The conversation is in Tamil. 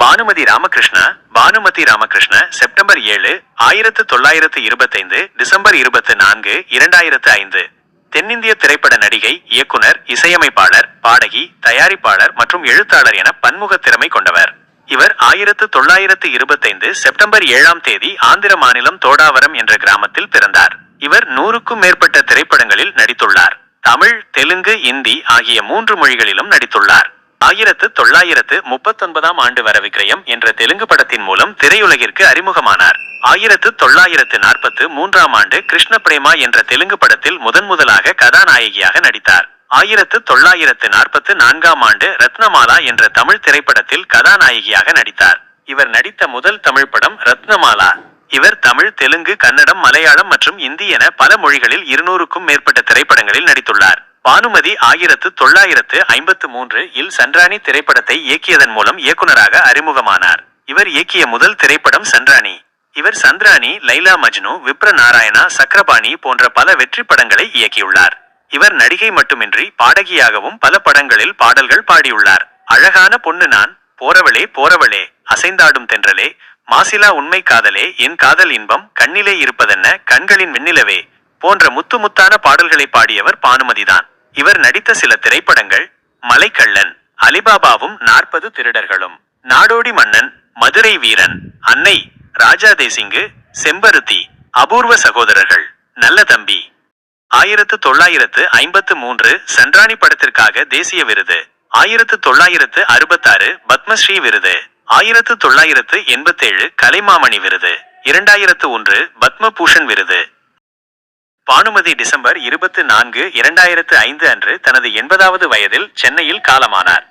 பானுமதி ராமகிருஷ்ணா பானுமதி ராமகிருஷ்ண செப்டம்பர் ஏழு ஆயிரத்து தொள்ளாயிரத்து இருபத்தைந்து டிசம்பர் இருபத்து நான்கு இரண்டாயிரத்து ஐந்து. தென்னிந்திய திரைப்பட நடிகை இயக்குனர் இசையமைப்பாளர் பாடகி தயாரிப்பாளர் மற்றும் எழுத்தாளர் என பன்முக திறமை கொண்டவர். இவர் ஆயிரத்து தொள்ளாயிரத்து இருபத்தைந்து செப்டம்பர் ஏழாம் தேதி ஆந்திர மாநிலம் தோடாவரம் என்ற கிராமத்தில் பிறந்தார். இவர் நூறுக்கும் மேற்பட்ட திரைப்படங்களில் நடித்துள்ளார். தமிழ் தெலுங்கு இந்தி ஆகிய மூன்று மொழிகளிலும் நடித்துள்ளார். ஆயிரத்து தொள்ளாயிரத்து முப்பத்தொன்பதாம் ஆண்டு வர விக்ரயம் என்ற தெலுங்கு படத்தின் மூலம் திரையுலகிற்கு அறிமுகமானார். ஆயிரத்து தொள்ளாயிரத்து நாற்பத்து மூன்றாம் ஆண்டு கிருஷ்ண பிரேமா என்ற தெலுங்கு படத்தில் முதன் முதலாக கதாநாயகியாக நடித்தார். ஆயிரத்து தொள்ளாயிரத்து நாற்பத்து நான்காம் ஆண்டு ரத்னமாலா என்ற தமிழ் திரைப்படத்தில் கதாநாயகியாக நடித்தார். இவர் நடித்த முதல் தமிழ் படம் ரத்னமாலா. இவர் தமிழ் தெலுங்கு கன்னடம் மலையாளம் மற்றும் இந்தி என பல மொழிகளில் இருநூறுக்கும் மேற்பட்ட திரைப்படங்களில் நடித்துள்ளார். பானுமதி ஆயிரத்து தொள்ளாயிரத்து ஐம்பத்து மூன்று இல் சன்ராணி திரைப்படத்தை இயக்கியதன் மூலம் இயக்குனராக அறிமுகமானார். இவர் இயக்கிய முதல் திரைப்படம் சன்ராணி இவர் சந்திராணி லைலா மஜ்னு விப்ர நாராயணா சக்கரபாணி போன்ற பல வெற்றி படங்களை இயக்கியுள்ளார். இவர் நடிகை மட்டுமின்றி பாடகியாகவும் பல படங்களில் பாடல்கள் பாடியுள்ளார். அழகான பொண்ணு நான் போறவளே போறவளே அசைந்தாடும் தென்றலே மாசிலா உண்மை காதலே என் காதல் இன்பம் கண்ணிலே இருப்பதென்ன கண்களின் வெண்ணிலவே போன்ற முத்து முத்தான பாடல்களை பாடியவர் பானுமதிதான். இவர் நடித்த சில திரைப்படங்கள் மலைக்கள்ளன் அலிபாபாவும் நாற்பது திருடர்களும் நாடோடி மன்னன் மதுரை வீரன் அன்னை ராஜா தேசிங்கு செம்பருத்தி அபூர்வ சகோதரர்கள் நல்ல தம்பி. ஆயிரத்து தொள்ளாயிரத்து ஐம்பத்து மூன்று சன்ராணி படத்திற்காக தேசிய விருது. ஆயிரத்து தொள்ளாயிரத்து அறுபத்தாறு பத்மஸ்ரீ விருது. ஆயிரத்து தொள்ளாயிரத்து எண்பத்தேழு கலைமாமணி விருது. இரண்டாயிரத்து ஒன்று பத்மபூஷன் விருது. பானுமதி டிசம்பர் இருபத்து நான்கு இரண்டாயிரத்து ஐந்து அன்று தனது எண்பதாவது வயதில் சென்னையில் காலமானார்.